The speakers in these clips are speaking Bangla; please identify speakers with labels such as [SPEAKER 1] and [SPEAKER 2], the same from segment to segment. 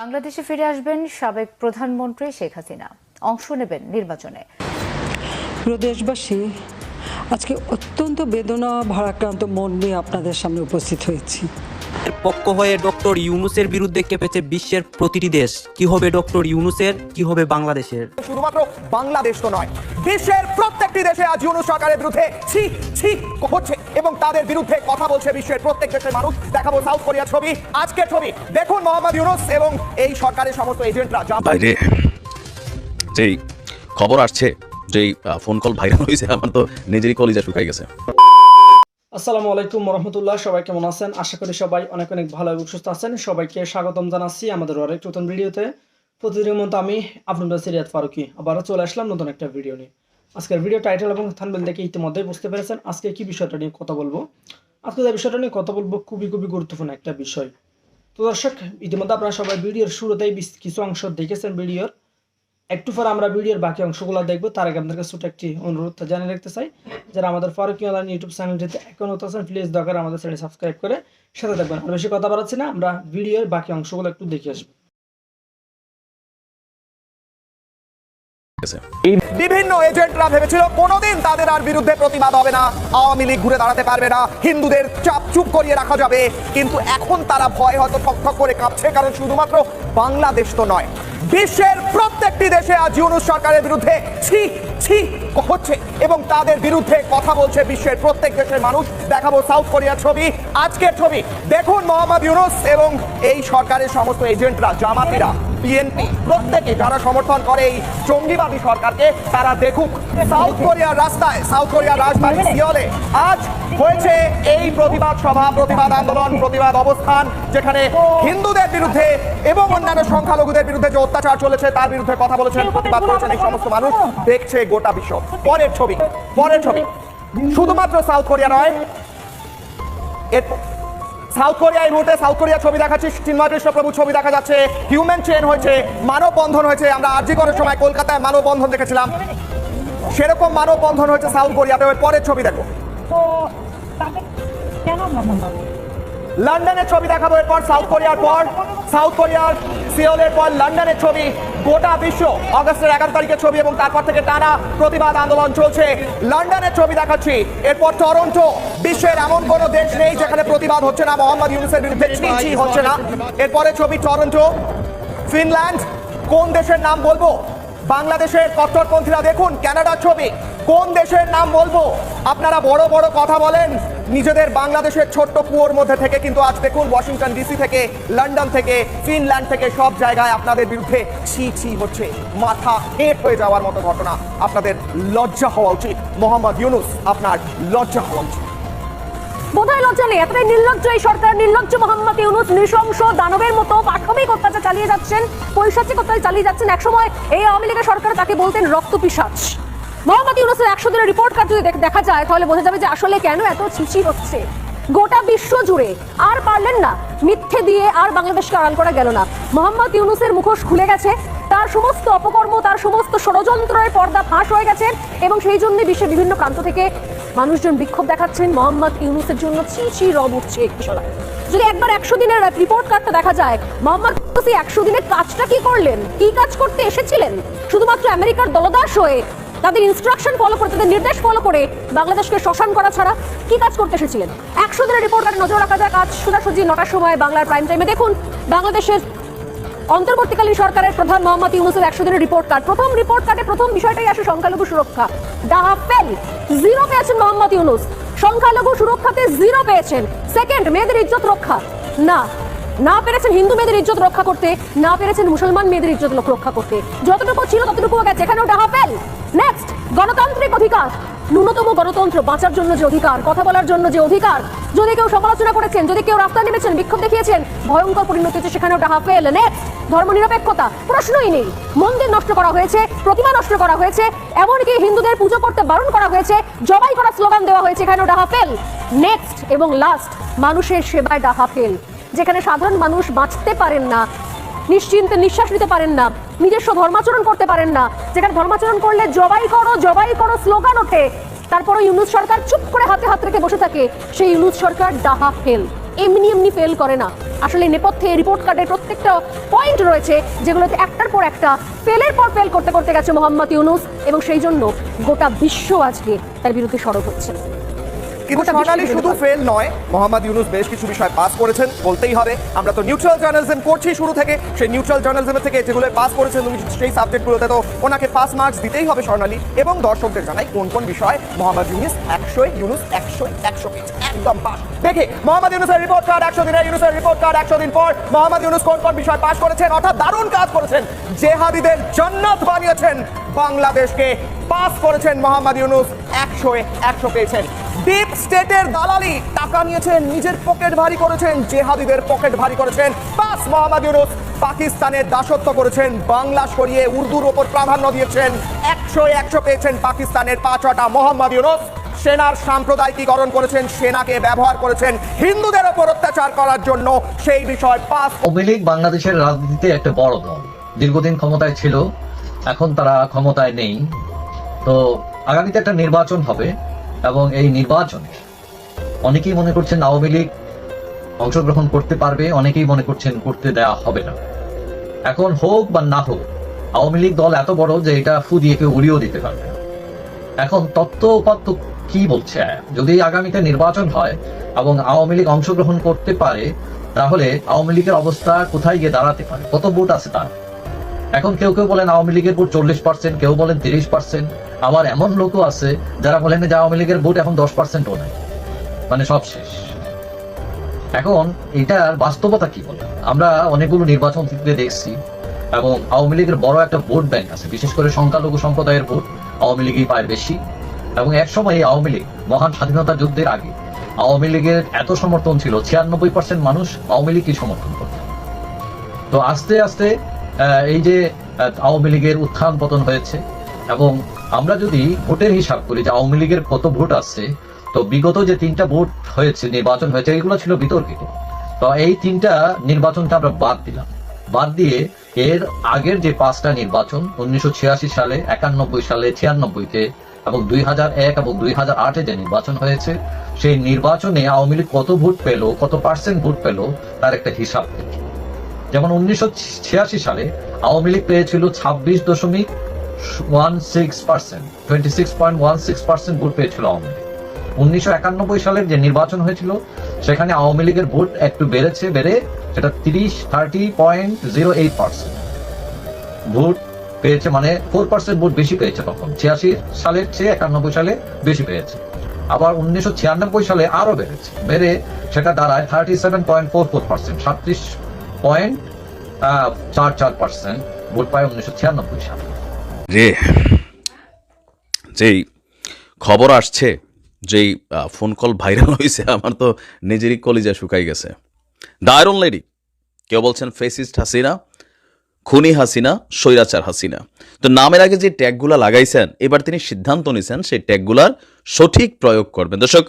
[SPEAKER 1] বাংলাদেশে ফিরে আসবেন সাবেক প্রধানমন্ত্রী শেখ হাসিনা। অংশ নেবেন নির্বাচনে।
[SPEAKER 2] প্রদেশবাসী আজকে অত্যন্ত বেদনা, ভারাক্রান্ত মন নিয়ে আপনাদের সামনে উপস্থিত হয়েছি।
[SPEAKER 3] পক্ষ হয়ে ডক্টর ইউনুসের বিরুদ্ধে কেঁপেছে বিশ্বের প্রতিটি দেশ। কি হবে ডক্টর ইউনুসের? কি হবে বাংলাদেশের?
[SPEAKER 4] শুধুমাত্র বাংলাদেশ তো নয় বিশ্বের প্রত্যেকটি দেশে আজ ইউনুস সরকারের বিরুদ্ধে ছি ছি হচ্ছে এবং তাদের বিরুদ্ধে কথা বলছে বিশ্বের প্রত্যেক দেশের মানুষ। দেখাবো সাউথ কোরিয়ার ছবি আজকের ছবি। দেখুন মোহাম্মদ ইউনুস এবং এই সরকারের সমস্ত এজেন্টরা যা
[SPEAKER 5] বাইরে যেই খবর আসছে যেই ফোন কল ভাইরাল হয়েছে আমার তো নিজেরই কলিজা শুকাই গেছে।
[SPEAKER 6] আসসালামু আলাইকুম রহমতুল্লাহ সবাই কেমন আছেন? আশা করি সবাই অনেক অনেক ভালো এবং সুস্থ আছেন। সবাইকে স্বাগতম জানাচ্ছি আমাদের আরেক নতুন ভিডিওতে। প্রতিদিনের মতো আমি আপনাদের সিরিয়াত ফারুকি আবারও চলে আসলাম নতুন একটা ভিডিও নিয়ে। আজকের ভিডিও টাইটেল এবং থানবেল দেখে ইতিমধ্যেই বুঝতে পেরেছেন আজকে কি বিষয়টা নিয়ে কথা বলব। আজকে যে বিষয়টা নিয়ে কথা বলব খুবই খুবই গুরুত্বপূর্ণ একটা বিষয়। তো দর্শক, ইতিমধ্যে আপনারা সবাই ভিডিওর শুরুতেই কিছু অংশ দেখেছেন ভিডিওর। একটু পর আমরা ভিডিওর বাকি অংশগুলো দেখব। তার আগে আপনাদের কাছে ছোট একটি অনুরোধ জানিয়ে রাখতে চাই, যারা আমাদের ফারুকি অনলাইন ইউটিউব চ্যানেলটিতে এখন আছেন প্লিজ দরকার আমাদের চ্যানেল সাবস্ক্রাইব করে সাথে দেখবেন আর বেশি কথা বাড়াচ্ছি না, আমরা ভিডিওর বাকি অংশগুলো একটু দেখে আসব।
[SPEAKER 4] বিভিন্ন এজেন্টরা ভেবেছিল কোনোদিন তাদের আর বিরুদ্ধে প্রতিবাদ হবে না। আওয়ামী লীগ ঘুরে দাঁড়াতে পারবে না। হিন্দুদের চাপ চুপ করিয়ে রাখা যাবে। কিন্তু এখন তারা ভয় হয়তো ঠকঠক করে কাঁপছে, কারণ শুধুমাত্র বাংলাদেশ তো নয়। বিশ্বের প্রত্যেকটি দেশে আজ ইউনুস সরকারের বিরুদ্ধে ছি ছি হচ্ছে এবং তাদের বিরুদ্ধে কথা বলছে বিশ্বের প্রত্যেক দেশের মানুষ। দেখাবো সাউথ কোরিয়ার ছবি, আজকের ছবি। দেখুন মোহাম্মদ ইউনুস এবং এই সরকারের সমস্ত এজেন্টরা, জামাতিরা। বিএনপি। প্রত্যেকে যারা সমর্থন করে এই জঙ্গিবাদী সরকারকে, তারা দেখুক সাউথ কোরিয়ার রাস্তায় সাউথ কোরিয়ার রাজধানী সিওলে আজ হয়েছে এই প্রতিবাদ সভা, প্রতিবাদ আন্দোলন, প্রতিবাদ অবস্থান, যেখানে হিন্দুদের বিরুদ্ধে এবং অন্যান্য সংখ্যালঘুদের বিরুদ্ধে যে অত্যাচার চলেছে, তার বিরুদ্ধে কথা বলেছেন, প্রতিবাদ করেছেন এই সমস্ত মানুষ। দেখছে গোটা বিশ্ব। পরের ছবি পরের ছবি। শুধুমাত্র সাউথ কোরিয়া নয়, এর সাউথ কোরিয়া এই মুহূর্তে সাউথ কোরিয়া ছবি দেখাচ্ছি, চিন্ময় কৃষ্ণপ্রভু ছবি দেখা যাচ্ছে, হিউম্যান চেন হয়েছে মানব বন্ধন হয়েছে, আমরা আর্জি করার সময় কলকাতায় মানব বন্ধন দেখেছিলাম। সেরকম মানব বন্ধন হয়েছে সাউথ কোরিয়াতে পরের ছবি দেখো।
[SPEAKER 7] কেন
[SPEAKER 4] লন্ডনের ছবি দেখাবো এরপর সাউথ কোরিয়ার পর। সাউথ কোরিয়ার সিওলের পর লন্ডনের ছবি গোটা বিশ্ব অগস্টের এগারো তারিখের ছবি এবং তারপর থেকে টানা প্রতিবাদ আন্দোলন চলছে। লন্ডনের ছবি দেখাচ্ছি। এরপর টরন্টো বিশ্বের এমন কোনো দেশ নেই যেখানে প্রতিবাদ হচ্ছে না মোহাম্মদ ইউনুসের বিরুদ্ধে ছি হচ্ছে না। এরপরে ছবি টরন্টো ফিনল্যান্ড কোন দেশের নাম বলব? বাংলাদেশের কট্টরপন্থীরা দেখুন কানাডার ছবি কোন দেশের নাম বলব? আপনারা বড় বড় কথা বলেন। নিজেদের বাংলাদেশের ছোট্ট কুয়োর মধ্যে থেকে কিন্তু আজ দেখুন ওয়াশিংটন ডিসি থেকে, লন্ডন থেকে, ফিনল্যান্ড থেকে সব জায়গায় আপনাদের বিরুদ্ধে ছি ছি হচ্ছে, মাথা হেঁট হয়ে যাওয়ার মতো ঘটনা। আপনাদের লজ্জা হওয়া উচিত। মোহাম্মদ ইউনুস, আপনার লজ্জা হওয়া উচিত।
[SPEAKER 8] বোধহয় লজ্জা নেই। এতটাই নির্লজ্জ এই সরকার, নির্লজ্জ মোহাম্মদ ইউনুস, নৃশংস দানবের মতো পাশবিক অত্যাচার চালিয়ে যাচ্ছেন, পৈশাচিক অত্যাচার চালিয়ে যাচ্ছেন। একসময় এই আওয়ামী লীগের সরকার তাকে বলতেন রক্ত পিসাচ মোহাম্মদ ইউনুসের একশো দিনের রিপোর্ট কার্ড যদি দেখা যায়, তাহলে বোঝা যাবে যে আসলে কেন এত ছিছি হচ্ছে। গোটা বিশ্ব জুড়ে আর পারলেন না। মিথ্যে দিয়ে আর বাংলাদেশকে আড়াল করা গেল না। মোহাম্মদ ইউনুসের মুখোশ খুলে গেছে। তার সমস্ত অপকর্ম, তার সমস্ত ষড়যন্ত্রের পর্দা ফাঁস হয়ে গেছে এবং সেই জন্য বিশ্বের বিভিন্ন প্রান্ত থেকে মানুষজন বিক্ষোভ দেখাচ্ছেন। মোহাম্মদ ইউনুসের জন্য ছি ছি রব উঠছে একটি যদি একবার একশো দিনের রিপোর্ট কার্ডটা দেখা যায়, মোহাম্মদ ইউনুস একশো দিনের কাজটা কি করলেন? কি কাজ করতে এসেছিলেন? শুধুমাত্র আমেরিকার দলদাস হয়ে তাদের ইনস্ট্রাকশন ফলো করে, তাদের নির্দেশ ফলো করে বাংলাদেশকে শ্মশান করা ছাড়া কি কাজ করতে এসেছিলেন? একশো দিনের রিপোর্ট কার্ডে নজর রাখা যাক, আজ সোজাসুজি নটার সময় বাংলার প্রাইম টাইমে দেখুন, বাংলাদেশের অন্তর্বর্তীকালীন সরকারের প্রধান মোহাম্মদ ইউনুসের একশো দিনের রিপোর্ট কার্ড প্রথম রিপোর্ট কার্ডে প্রথম বিষয়টাই আসে সংখ্যালঘু সুরক্ষা। ডাহা ফেল জিরো পেয়েছেন মোহাম্মদ ইউনুস। সংখ্যালঘু সুরক্ষাতে জিরো পেয়েছেন। সেকেন্ড মেয়েদের ইজ্জত রক্ষা। না না পেরেছেন হিন্দু মেয়েদের ইজ্জত রক্ষা করতে, না পেরেছেন মুসলমান মেয়েদের ইজ্জত রক্ষা করতে। যতটুকু ছিল ততটুকু গেছে। এখানেও ডাহা ফেল। নেক্সট গণতান্ত্রিক অধিকার। ন্যূনতম গণতন্ত্র বাঁচার জন্য যে অধিকার, কথা বলার জন্য যে অধিকার, যদি কেউ সমালোচনা করেছেন, যদি কেউ রাস্তায় নেমেছেন, বিক্ষোভ দেখিয়েছেন, ভয়ঙ্কর পরিণতি হচ্ছে সেখানেও ডাহা ফেল নেক্সট ধর্মনিরপেক্ষতা। প্রশ্নই নেই। মন্দির নষ্ট করা হয়েছে, প্রতিমা নষ্ট করা হয়েছে, এমনকি হিন্দুদের পুজো করতে বারণ করা হয়েছে, জবাই করা স্লোগান দেওয়া হয়েছে এখানেও ডাহা ফেল নেক্সট এবং লাস্ট মানুষের সেবায় ডাহা ফেল যেখানে সাধারণ মানুষ বাঁচতে পারেন না নিশ্চিন্তে নিঃশ্বাস নিতে পারেন না, নিজস্ব ধর্মাচরণ করতে পারেন না। যেখানে ধর্মাচরণ করলে জবাই করো জবাই করো স্লোগান ওঠে। তারপরে ইউনুস সরকার চুপ করে হাতে হাত রেখে বসে থাকে। সেই ইউনুস সরকার ডাহা ফেল, এমনি এমনি ফেল করে না। আসলে নেপথ্যে রিপোর্ট কার্ডের প্রত্যেকটা পয়েন্ট রয়েছে, যেগুলোতে একটার পর একটা ফেলের পর ফেল করতে করতে গেছে মোহাম্মদ ইউনুস। এবং সেই জন্য গোটা বিশ্ব আজকে তার বিরুদ্ধে সরব হচ্ছে।
[SPEAKER 4] কিন্তু
[SPEAKER 8] বিশ্বের
[SPEAKER 4] শুধু ফেল নয় মোহাম্মদ ইউনুস বেশ কিছু বিষয় পাস করেছেন বলতেই হবে। আমরা তো নিউট্রাল জার্নালিজম করছি শুরু থেকে। সেই নিউট্রাল জার্নালিজম থেকে যেগুলো পাস করেছেন তুমি সেই সাবজেক্টগুলোতে তো ওনাকে পাস মার্কস দিতেই হবে স্বর্ণালী এবং দর্শকদের জানাই কোন কোন বিষয় মোহাম্মদ ইউনুস একশো ইউনুস একশো একশো একদম পাস দেখে মোহাম্মদ ইউনুসের রিপোর্ট কার্ড একশো দিনের ইউনুসের রিপোর্ট কার্ড একশো দিন পর মোহাম্মদ ইউনুস কোন কোন বিষয় পাস করেছেন? অর্থাৎ দারুণ কাজ করেছেন। জেহাদিদের জান্নাত বানিয়েছেন। বাংলাদেশকে পাস করেছেন মোহাম্মদ ইউনুস একশো একশো পেয়েছেন। ডিপ স্টেটের দালালি। টাকা নিয়েছেন, নিজের পকেট ভারী করেছেন, জেহাদিদের পকেট ভারী করেছেন। পাস মোহাম্মদ ইউনুস পাকিস্তানের দাসত্ব করেছেন, বাংলা সরিয়ে উর্দুর ওপর প্রাধান্য দিয়েছেন। একশো একশো পেয়েছেন পাকিস্তানের পাঁচটা মোহাম্মদ ইউনুস। সেনার সাম্প্রদায়িকীকরণ করেছেন, সেনাকে ব্যবহার করেছেন। হিন্দুদের ওপর অত্যাচার করার জন্য সেই বিষয় পাস।
[SPEAKER 9] আওয়ামী বাংলাদেশের রাজনীতিতে একটা বড় দল। দীর্ঘদিন ক্ষমতায় ছিল, এখন তারা ক্ষমতায় নেই। তো আগামীতে একটা নির্বাচন হবে। এবং এই নির্বাচনে অনেকেই মনে করছেন আওয়ামী লীগ অংশগ্রহণ করতে পারবে, অনেকেই মনে করছেন করতে দেওয়া হবে না। এখন হোক বা না হোক, আওয়ামী লীগ দল এত বড় যে এটা ফু দিয়ে কেউ উড়িয়েও দিতে পারবে এখন তত্ত্ব উপাত্ত কি বলছে? যদি আগামীতে নির্বাচন হয় এবং আওয়ামী লীগ অংশগ্রহণ করতে পারে, তাহলে আওয়ামী লীগের অবস্থা কোথায় গিয়ে দাঁড়াতে পারে? কত ভোট আছে তার? এখন কেউ কেউ বলেন আওয়ামী লীগের ভোট চল্লিশ পার্সেন্ট কেউ বলেন তিরিশ পার্সেন্ট আবার এমন লোকও আছে যারা বলেন যে আওয়ামী লীগের ভোট এখন দশ পার্সেন্টও নাই। মানে সব শেষ। এখন এটার বাস্তবতা কি বলে আমরা অনেকগুলো নির্বাচন থেকে দেখছি এবং আওয়ামী লীগের বড় একটা ভোট ব্যাংক আছে, বিশেষ করে সংখ্যালঘু সম্প্রদায়ের ভোট আওয়ামী লীগই পায় বেশি। এবং এক সময় এই আওয়ামী লীগ মহান স্বাধীনতা যুদ্ধের আগে আওয়ামী লীগের এত সমর্থন ছিল, ছিয়ানব্বই পার্সেন্ট মানুষ আওয়ামী লীগকে সমর্থন করত। তো আস্তে আস্তে এই যে আওয়ামী লীগের উত্থান পতন হয়েছে, এবং আমরা যদি ভোটের হিসাব করি যে আওয়ামী লীগের কত ভোট আছে, তো বিগত যে তিনটা ভোট হয়েছে, নির্বাচন হয়েছে, এগুলো ছিল বিতর্কিত। তো এই তিনটা নির্বাচনটা আমরা বাদ দিলাম। বাদ দিয়ে এর আগের যে পাঁচটা নির্বাচন, উনিশশো ছিয়াশি সালে, একানব্বই সালে ছিয়ানব্বইতে এবং দুই হাজার এক এবং দুই হাজার আটে যে নির্বাচন হয়েছে, সেই নির্বাচনে আওয়ামী লীগ কত ভোট পেল, কত পার্সেন্ট ভোট পেল, তার একটা হিসাব দেখি। যেমন উনিশশো ছিয়াশি সালে আওয়ামী লীগ পেয়েছিল ছাব্বিশ দশমিক one six percent twenty six point one six percent vote পেয়েছিল আওয়ামী লীগ। উনিশশো একানব্বই সালের যে নির্বাচন হয়েছিল, সেখানে আওয়ামী লীগের ভোট একটু বেড়েছে, বেড়ে সেটা তিরিশ, thirty point zero eight percent. Vote পেয়েছে মানে ফোর পার্সেন্ট ভোট বেশি পেয়েছে তখন। ছিয়াশি সালের চেয়ে একানব্বই সালে বেশি পেয়েছে। আবার উনিশশো ছিয়ানব্বই সালে আরও বেড়েছে। বেড়ে সেটা দাঁড়ায় thirty seven point four four percent, সাতত্রিশ পয়েন্ট চার চার পার্সেন্ট ভোট পায় উনিশশো ছিয়ানব্বই সালে।
[SPEAKER 5] রে যেই খবর আসছে, যেই ফোন কল ভাইরাল হয়েছে আমার তো নিজেরই কলিজা শুকাই গেছে। দায়রন লেডি কেউ বলছেন ফেসিস্ট হাসিনা, খুনি হাসিনা, স্বৈরাচার হাসিনা। তো নামের আগে যে ট্যাগগুলা লাগাইছেন, এবার তিনি সিদ্ধান্ত নিছেন, সেই ট্যাগগুলার সঠিক প্রয়োগ করবেন। দর্শক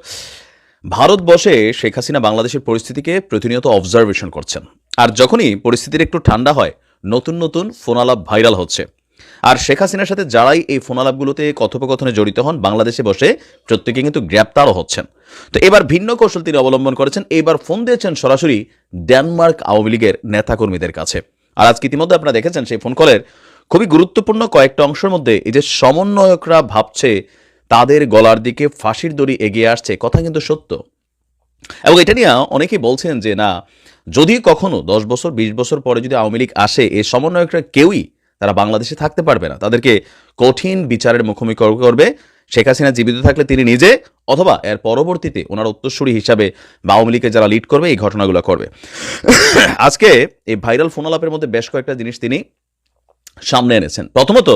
[SPEAKER 5] ভারতবর্ষে শেখ হাসিনা বাংলাদেশের পরিস্থিতিকে প্রতিনিয়ত অবজারভেশন করছেন। আর যখনই পরিস্থিতির একটু ঠান্ডা হয়, নতুন নতুন ফোনালাপ ভাইরাল হচ্ছে। আর শেখ হাসিনার সাথে যারাই এই ফোনালাপগুলোতে কথোপকথনে জড়িত হন, বাংলাদেশে বসে প্রত্যেকে কিন্তু গ্রেপ্তারও হচ্ছেন। তো এবার ভিন্ন কৌশল তিনি অবলম্বন করেছেন। এবার ফোন দিয়েছেন সরাসরি ডেনমার্ক আওয়ামী লীগের নেতাকর্মীদের কাছে। আর আজকে ইতিমধ্যে আপনারা দেখেছেন সেই ফোন কলের খুবই গুরুত্বপূর্ণ কয়েকটা অংশের মধ্যে এই যে সমন্বয়করা ভাবছে তাদের গলার দিকে ফাঁসির দড়ি এগিয়ে আসছে। কথা কিন্তু সত্য। এবং এটা নিয়ে অনেকেই বলছেন যে, না, যদি কখনো দশ বছর, বিশ বছর পরে যদি আওয়ামী লীগ আসে এই সমন্বয়করা কেউই তারা বাংলাদেশে থাকতে পারবে না। তাদেরকে কঠিন বিচারের মুখোমুখি করবে। শেখ হাসিনা জীবিত থাকলে তিনি নিজে অথবা এর পরবর্তীতে ওনার উত্তরসূরি হিসাবে বা আওয়ামী লীগকে যারা লিড করবে, এই ঘটনাগুলো করবে। আজকে এই ভাইরাল ফোনালাপের মধ্যে বেশ কয়েকটা জিনিস তিনি সামনে এনেছেন। প্রথমত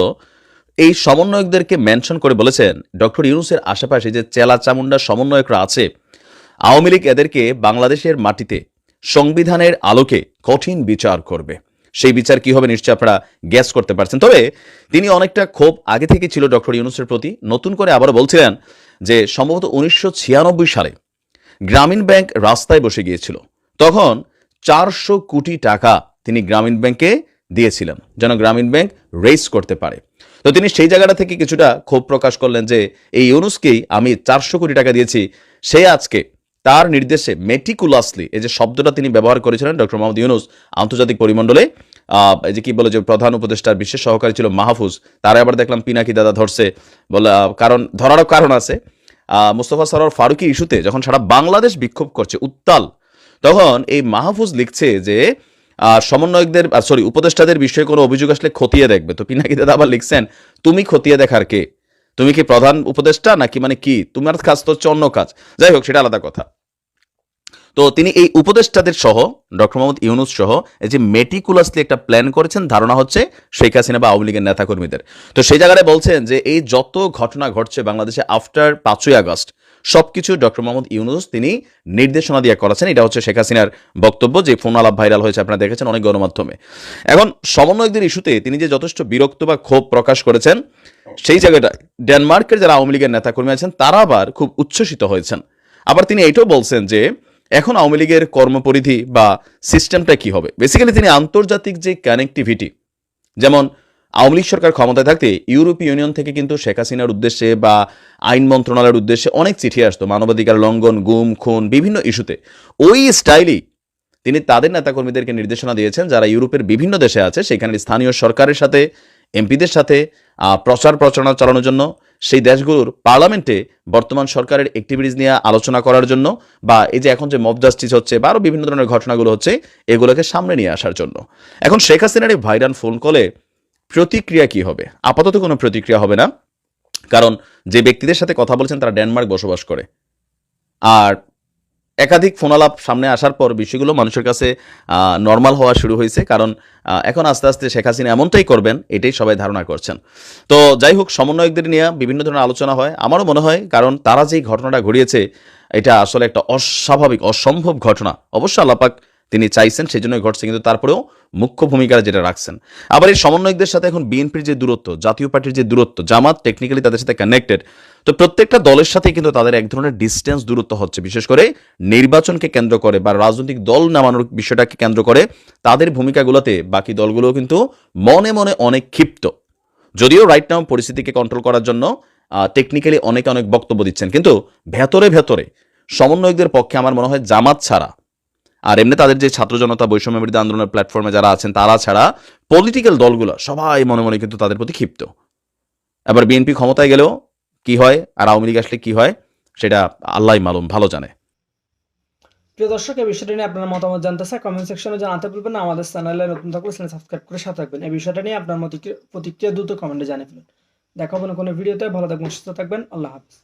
[SPEAKER 5] এই সমন্বয়কদেরকে মেনশন করে বলেছেন ডক্টর ইউনুসের আশেপাশে যে চেলা চামুন্ডা সমন্বয়করা আছে, আওয়ামী লীগ এদেরকে বাংলাদেশের মাটিতে সংবিধানের আলোকে কঠিন বিচার করবে। সেই বিচার কি হবে নিশ্চয়ই আপনারা গ্যাস করতে পারছেন। তবে তিনি অনেকটা ক্ষোভ আগে থেকে ছিল ডক্টর ইউনুসের প্রতি। নতুন করে আবারও বলছিলেন যে সম্ভবত উনিশশো ছিয়ানব্বই সালে গ্রামীণ ব্যাংক রাস্তায় বসে গিয়েছিল। তখন চারশো কোটি টাকা তিনি গ্রামীণ ব্যাংকে দিয়েছিলেন, যেন গ্রামীণ ব্যাংক রেস করতে পারে। তো তিনি সেই জায়গাটা থেকে কিছুটা ক্ষোভ প্রকাশ করলেন যে এই ইউনুসকেই আমি চারশো কোটি টাকা দিয়েছি। সে আজকে তার নির্দেশে মেটিকুলাসলি, এই যে শব্দটা তিনি ব্যবহার করেছিলেন ডক্টর মোহাম্মদ ইউনুস আন্তর্জাতিক পরিমণ্ডলে এই যে কি বলে যে প্রধান উপদেষ্টার বিশেষ সহকারী ছিল মাহফুজ, তারা আবার দেখলাম পিনাকি দাদা ধরছে। বলে কারণ, ধরারও কারণ আছে। মুস্তফা সরোয়ার ফারুকি ইস্যুতে যখন সারা বাংলাদেশ বিক্ষোভ করছে উত্তাল, তখন এই মাহফুজ লিখছে যে সমন্বয়কদের সরি উপদেষ্টাদের বিষয়ে কোনো অভিযোগ আসলে খতিয়ে দেখবে। তো পিনাকি দাদা আবার লিখছেন, তুমি খতিয়ে দেখার কে? তুমি কি প্রধান উপদেষ্টা নাকি মানে কি? তোমার কাজ তো হচ্ছে অন্য কাজ। যাই হোক, সেটা আলাদা কথা। তো তিনি এই উপদেষ্টাদের সহ, ডক্টর মোহাম্মদ ইউনুস সহ, এই যে মেটিকুলাসলি একটা প্ল্যান করেছেন, ধারণা হচ্ছে শেখ হাসিনা বা আওয়ামী লীগের নেতাকর্মীদের। তো সেই জায়গায় বলছেন যে এই যত ঘটনা ঘটছে বাংলাদেশে আফটার পাঁচই আগস্ট সবকিছু ডক্টর মোহাম্মদ ইউনুস তিনি নির্দেশনা দিয়ে করেছেন। এটা হচ্ছে শেখ হাসিনার বক্তব্য যে ফোন আলাপ ভাইরাল হয়েছে, আপনারা দেখেছেন অনেক গণমাধ্যমে। এখন সমন্বয়কদের ইস্যুতে তিনি যে যথেষ্ট বিরক্ত বা ক্ষোভ প্রকাশ করেছেন, সেই জায়গাটা ডেনমার্কের যারা আওয়ামী লীগের নেতাকর্মী আছেন, তারা আবার খুব উচ্ছ্বসিত হয়েছেন। আবার তিনি এটাও বলছেন যে, এখন আওয়ামী লীগের কর্মপরিধি বা সিস্টেমটা কি হবে? বেসিক্যালি তিনি আন্তর্জাতিক যে কানেক্টিভিটি যেমন আওয়ামী লীগ সরকার ক্ষমতায় থাকতে ইউরোপীয় ইউনিয়ন থেকে কিন্তু শেখ হাসিনার উদ্দেশ্যে বা আইন মন্ত্রণালয়ের উদ্দেশ্যে অনেক চিঠি আসতো, মানবাধিকার লঙ্ঘন, গুম, খুন, বিভিন্ন ইস্যুতে। ওই স্টাইলেই তিনি তাদের নেতাকর্মীদেরকে নির্দেশনা দিয়েছেন, যারা ইউরোপের বিভিন্ন দেশে আছে, সেখানে স্থানীয় সরকারের সাথে, এমপিদের সাথে প্রচার প্রচারণা চালানোর জন্য, সেই দেশগুলোর পার্লামেন্টে বর্তমান সরকারের অ্যাক্টিভিটিস নিয়ে আলোচনা করার জন্য, বা এই যে এখন যে মব জাস্টিস হচ্ছে, বা আরও বিভিন্ন ধরনের ঘটনাগুলো হচ্ছে, এগুলোকে সামনে নিয়ে আসার জন্য। এখন শেখ হাসিনার এই ভাইরাল ফোন কলে প্রতিক্রিয়া কি হবে? আপাতত কোনো প্রতিক্রিয়া হবে না। কারণ যে ব্যক্তিদের সাথে কথা বলছেন তারা ডেনমার্ক বসবাস করে। আর একাধিক ফোনালাপ সামনে আসার পর বিষয়গুলো মানুষের কাছে নর্মাল হওয়া শুরু হয়েছে। কারণ এখন আস্তে আস্তে শেখ হাসিনা এমনটাই করবেন, এটাই সবাই ধারণা করছেন। তো যাই হোক, সমন্বয়কদের নিয়ে বিভিন্ন ধরনের আলোচনা হয়। আমারও মনে হয়, কারণ তারা যেই ঘটনাটা ঘটিয়েছে, এটা আসলে একটা অস্বাভাবিক, অসম্ভব ঘটনা। অবশ্য আল্লাপাক তিনি চাইছেন সেই জন্যই ঘটছে, কিন্তু তারপরেও মুখ্য ভূমিকা যেটা রাখছেন। আবার এই সমন্বয়কদের সাথে এখন বিএনপির যে দূরত্ব, জাতীয় পার্টির যে দূরত্ব, জামাত টেকনিক্যালি তাদের সাথে কানেক্টেড তো প্রত্যেকটা দলের সাথে কিন্তু তাদের এক ধরনের ডিস্টেন্স দূরত্ব হচ্ছে। বিশেষ করে নির্বাচনকে কেন্দ্র করে বা রাজনৈতিক দল নামানোর বিষয়টাকে কেন্দ্র করে তাদের ভূমিকাগুলোতে বাকি দলগুলো কিন্তু মনে মনে অনেক ক্ষিপ্ত। যদিও রাইট নাও পরিস্থিতিকে কন্ট্রোল করার জন্য টেকনিক্যালি অনেকে অনেক বক্তব্য দিচ্ছেন, কিন্তু ভেতরে ভেতরে সমন্বয়কদের পক্ষে আমার মনে হয় জামাত ছাড়া আর এমনি তাদের যে ছাত্র জনতা বৈষম্য বিরোধী আন্দোলনের প্ল্যাটফর্মে যারা আছেন, তারা ছাড়া পলিটিক্যাল দলগুলো সবাই মনে মনে কিন্তু তাদের প্রতি ক্ষিপ্ত। এবার বিএনপি ক্ষমতায় গেলেও কি হয় আর আওয়ামী লীগ আসলে কি হয়, সেটা আল্লাহ মালুম, ভালো জানে।
[SPEAKER 6] প্রিয় দর্শক, এই বিষয়টা নিয়ে আপনার মতামত জানতে চাই কমেন্ট সেকশনে জানাতে ভুলবেন না, আমাদের চ্যানেলে নতুন থাকলে চ্যানেল সাবস্ক্রাইব করে সাথে থাকবেন। এই বিষয়টা নিয়ে আপনার প্রতিক্রিয়া দ্রুত কমেন্টে জানিয়ে ফেলুন। দেখা হবে কোনো ভিডিওতে ভালো থাকবেন, সুস্থ থাকবেন, আল্লাহ হাফিজ।